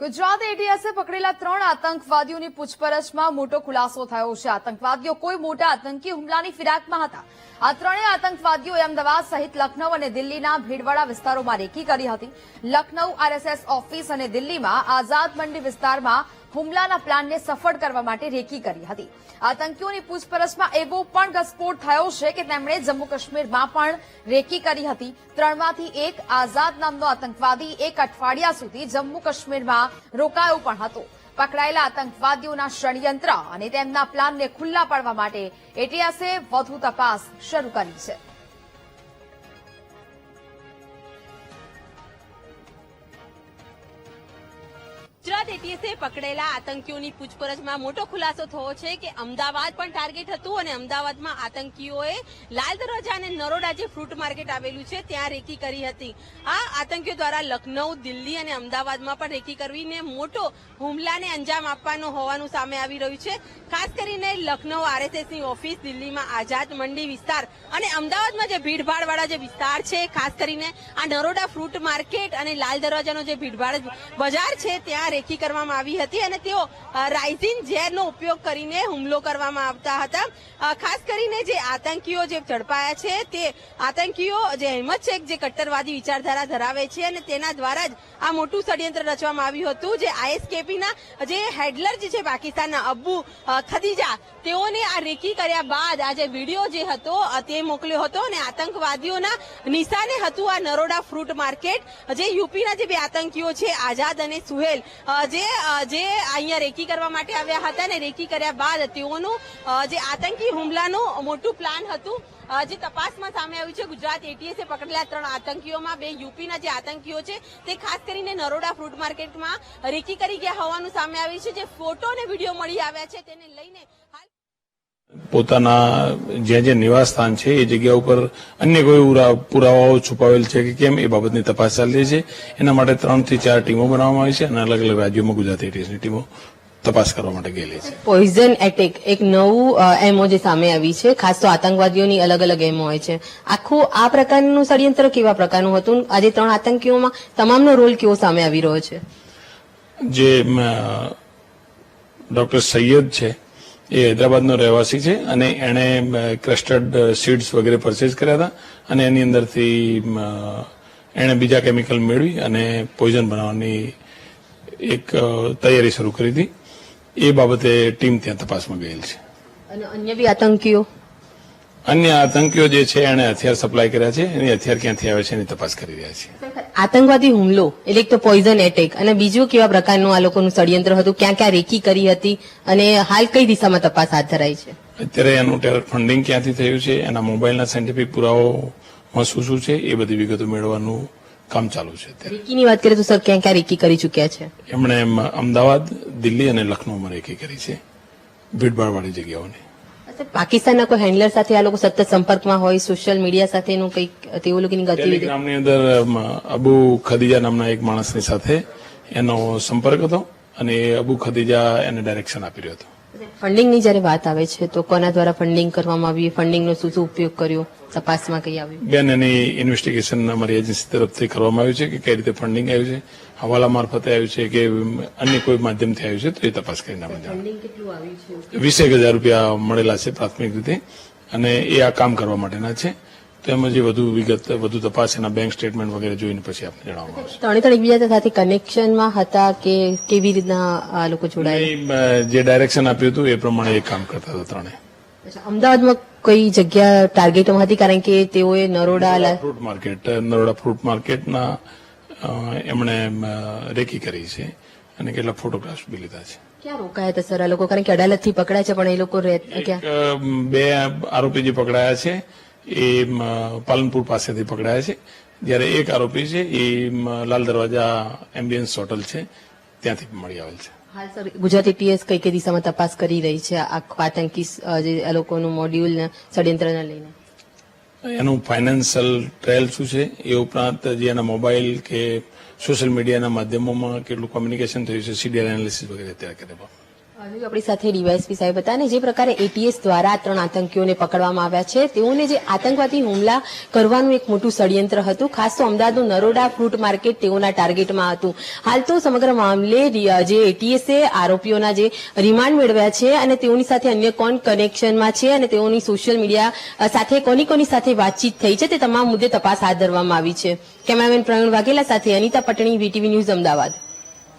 ગુજરાત એટીએસે પકડેલા ત્રણ આતંકવાદીઓની પૂછપરછમાં મોટો ખુલાસો થયો છે. આતંકવાદીઓ કોઈ મોટા આતંકી હુમલાની ફિરાકમાં હતા. આ ત્રણેય આતંકવાદીઓએ અમદાવાદ સહિત લખનૌ અને દિલ્હીના ભીડવાડા વિસ્તારોમાં રેકી કરી હતી. લખનૌ આરએસએસ ઓફિસ અને દિલ્હીમાં આઝાદ મંડી વિસ્તારમાં હુમલાના પ્લાનને સફળ કરવા માટે રેકી કરી હતી. આતંકીઓની પૂછપરછમાં એવો પણ ઘસ્ફોટ થયો છે કે તેમણે જમ્મુ કાશ્મીરમાં પણ રેકી કરી હતી. ત્રણમાંથી એક આઝાદ નામનો આતંકવાદી એક અઠવાડિયા સુધી જમ્મુ કાશ્મીરમાં રોકાયો પણ હતો. પકડાયેલા આતંકવાદીઓના ષડયંત્ર અને તેમના પ્લાનને ખુલ્લા પાડવા માટે એટીએસે વધુ તપાસ શરૂ કરી છે. ગુજરાત એટીએસે પકડેલા આતંકીઓની પૂછપરછમાં મોટો ખુલાસો થયો છે કે અમદાવાદ પણ ટાર્ગેટ હતું અને અમદાવાદમાં આતંકીઓએ લાલ દરવાજા અને નરોડા જે ફ્રૂટ માર્કેટ આવેલું છે, ત્યાં રેકી કરી હતી. આ આતંકીઓ દ્વારા લખનૌ દિલ્હી અને અમદાવાદમાં પણ રેકી કરવીને મોટો હુમલાને અંજામ આપવાનું હોવાનું સામે આવી રહ્યું છે. ખાસ કરીને લખનૌ આરએસએસની ઓફિસ, દિલ્હીમાં આઝાદ મંડી વિસ્તાર અને અમદાવાદમાં જે ભીડભાડવાળા જે વિસ્તાર છે, ખાસ કરીને આ નરોડા ફ્રૂટ માર્કેટ અને લાલ દરવાજાનો જે ભીડભાડ બજાર છે, ત્યાં રેકી કરવામાં આવી હતી અને તેઓ રાઇઝિન ઝેરનો ઉપયોગ કરીને હુમલો કરવામાં આવતા હતા. ખાસ કરીને જે આતંકીઓ જે ઝડપાયા છે, તે આતંકીઓ જે અહેમદ શેખ જે કટ્ટરવાદી વિચારધારા ધરાવે છે અને તેના દ્વારા જ આ મોટું ષડયંત્ર રચવામાં આવ્યું હતું. જે આઈએસકેપીના જે હેડલર જે છે પાકિસ્તાનના અબ્બુ ખદીજા, તેઓને આ રેકી કર્યા બાદ આ જે વીડિયો જે હતો તે મોકલ્યો હતો અને આતંકવાદીઓના નિશાને હતું આ નરોડા ફ્રૂટ માર્કેટ. જે યુપીના જે બે આતંકીઓ છે, આઝાદ અને સુહેલ જે જે અહીંયા રેકી કરવા માટે આવ્યા હતા ને રેકી કર્યા બાદ તેઓનું જે આતંકી હુમલાનું મોટું પ્લાન હતું જે તપાસમાં સામે આવ્યું છે, ગુજરાત એટીએસે પકડેલા ત્રણ આતંકીઓમાં બે યુપીના જે આતંકીઓ છે, તે ખાસ કરીને નરોડા ફ્રૂટ માર્કેટમાં રેકી કરી ગયા હોવાનું સામે આવ્યું છે. જે ફોટો અને વીડિયો મળી આવ્યા છે, તેને લઈને પોતાના જ્યાં જ્યાં નિવાસ સ્થાન છે એ જગ્યા ઉપર અન્ય કોઈ પુરાવાઓ છુપાવેલ છે કે કેમ એ બાબતની તપાસ ચાલી રહી છે. એના માટે ત્રણથી ચાર ટીમો બનાવવામાં આવી છે અને અલગ અલગ રાજ્યોમાં ગુજરાતી એટીએસની ટીમો તપાસ કરવા માટે ગયેલી છે. પોઈઝન એટેક એક નવું એમઓ જે સામે આવી છે. ખાસ તો આતંકવાદીઓની અલગ અલગ એમઓ હોય છે. આખું આ પ્રકારનું ષડયંત્ર કેવા પ્રકારનું હતું? આજે ત્રણ આતંકીઓમાં તમામનો રોલ કેવો સામે આવી રહ્યો છે? જે ડોક્ટર સૈયદ છે એ હૈદરાબાદનો રહેવાસી છે અને એણે ક્રસ્ટર્ડ સીડ્સ વગેરે પરચેઝ કર્યા હતા અને એની અંદરથી એણે બીજા કેમિકલ મેળવી અને પોઈઝન બનાવવાની એક તૈયારી શરૂ કરી હતી. એ બાબતે ટીમ ત્યાં તપાસમાં ગયેલ છે. અને અન્ય બી આતંકીઓ? અન્ય આતંકીઓ જે છે એણે હથિયાર સપ્લાય કર્યા છે એની હથિયાર ક્યાંથી આવે છે એની તપાસ કરી રહ્યા છે. આતંકવાદી હુમલો એટલે એક તો પોઈઝન એટેક અને બીજું કેવા પ્રકારનું આ લોકોનું ષડયંત્ર હતું ક્યાં ક્યાં રેકી કરી હતી અને હાલ કઈ દિશામાં તપાસ હાથ ધરાઈ છે? અત્યારે એનું ફંડિંગ ક્યાંથી થયું છે એના મોબાઈલના સાયન્ટિફિક પુરાવોમાં શું શું છે એ બધી વિગતો મેળવવાનું કામ ચાલુ છે રેકીની વાત કરીએ તો સર ક્યાં ક્યાં રેકી કરી ચૂક્યા છે? એમણે એમ અમદાવાદ દિલ્હી અને લખનૌમાં રેકી કરી છે ભીડભાડવાળી જગ્યાઓની. પાકિસ્તાનના કોઈ હેન્ડલર સાથે આ લોકો સતત સંપર્કમાં હોય સોશિયલ મીડિયા સાથેનું કંઈક તેઓ લોકોની ગતિવિધિ? ટેલિગ્રામની અંદર અબુ ખદીજા નામના એક માણસની સાથે એનો સંપર્ક હતો અને અબુ ખદીજા એને ડાયરેક્શન આપી રહ્યો હતો. ફંડિંગની જ્યારે વાત આવે છે તો કોના દ્વારા ફંડિંગ કરવામાં આવી ફંડિંગનો શું શું ઉપયોગ કર્યો? તપાસમાં કઈ આવ્યું? બેન એની ઇન્વેસ્ટિગેશન અમારી એજન્સી તરફથી કરવામાં આવ્યું છે કે કઈ રીતે ફંડિંગ આવ્યું છે. હવાલા મારફતે આવ્યું છે કે અન્ય કોઈ માધ્યમથી આવ્યું છે તો એ તપાસ કરીને આપણે કેટલું વીસેક હજાર રૂપિયા મળેલા છે પ્રાથમિક રીતે અને એ આ કામ કરવા માટેના છે. તેમજ વધુ વિગત વધુ તપાસ એના બેંક સ્ટેટમેન્ટ વગેરે જોઈને પછી આપને જણાવવામાં આવશે. ત્રણે ત્રણ એકબીજા સાથે કનેક્શનમાં હતા કે કેવી રીતના આ લોકો જોડાયા? જે ડાયરેક્શન આપ્યું હતું એ પ્રમાણે એ કામ કરતા હતા ત્રણે અમદાવાદમાં કઈ જગ્યા ટાર્ગેટમાં હતી? કારણ કે તેઓએ Naroda fruit market Naroda fruit માર્કેટના એમણે રેકી કરી છે અને કેટલા ફોટોગ્રાફ્સ બી લીધા છે. ક્યાં રોકાયા હતા સર? આ લોકો કારણ કે અડાલતથી પકડાય છે પણ એ લોકો બે આરોપી જે પકડાયા છે. એ પાલનપુર પાસેથી પકડાયા છે. જ્યારે એક આરોપી છે એ લાલ દરવાજા એમ્બ્યુલન્સ હોટલ છે. ત્યાંથી મળી આવેલ છે. હાલ સર ગુજરાતી ટીએસ કઈ કઈ દિશામાં તપાસ કરી રહી છે? આ આતંકી જે લોકોનું મોડ્યુલ ષડયંત્રને લઈને. એનું ફાઇનાન્શિયલ ટ્રાયલ શું છે? એ ઉપરાંત જે એના મોબાઈલ કે સોશિયલ મીડિયાના માધ્યમોમાં કેટલું કોમ્યુનિકેશન થયું છે સીડીઆર એનાલિસિસ વગેરે અત્યારે હજુ આપણી સાથે ડીવાયએસપી સાહેબ હતા અને જે પ્રકારે એટીએસ દ્વારા ત્રણ આતંકીઓને પકડવામાં આવ્યા છે, તેઓને જે આતંકવાદી હુમલા કરવાનું એક મોટું ષડયંત્ર હતું, ખાસ તો અમદાવાદનું નરોડા ફ્રૂટ માર્કેટ તેઓના ટાર્ગેટમાં હતું. હાલ તો સમગ્ર મામલે જે એટીએસે આરોપીઓના જે રિમાન્ડ મેળવ્યા છે અને તેઓની સાથે અન્ય કોણ કનેક્શનમાં છે અને તેઓની સોશિયલ મીડિયા સાથે કોની કોની સાથે વાતચીત થઈ છે, તે તમામ મુદ્દે તપાસ હાથ ધરવામાં આવી છે. કેમેરામેન પ્રવીણ વાઘેલા સાથે અનિતા પટણી વીટીવી ન્યૂઝ અમદાવાદ.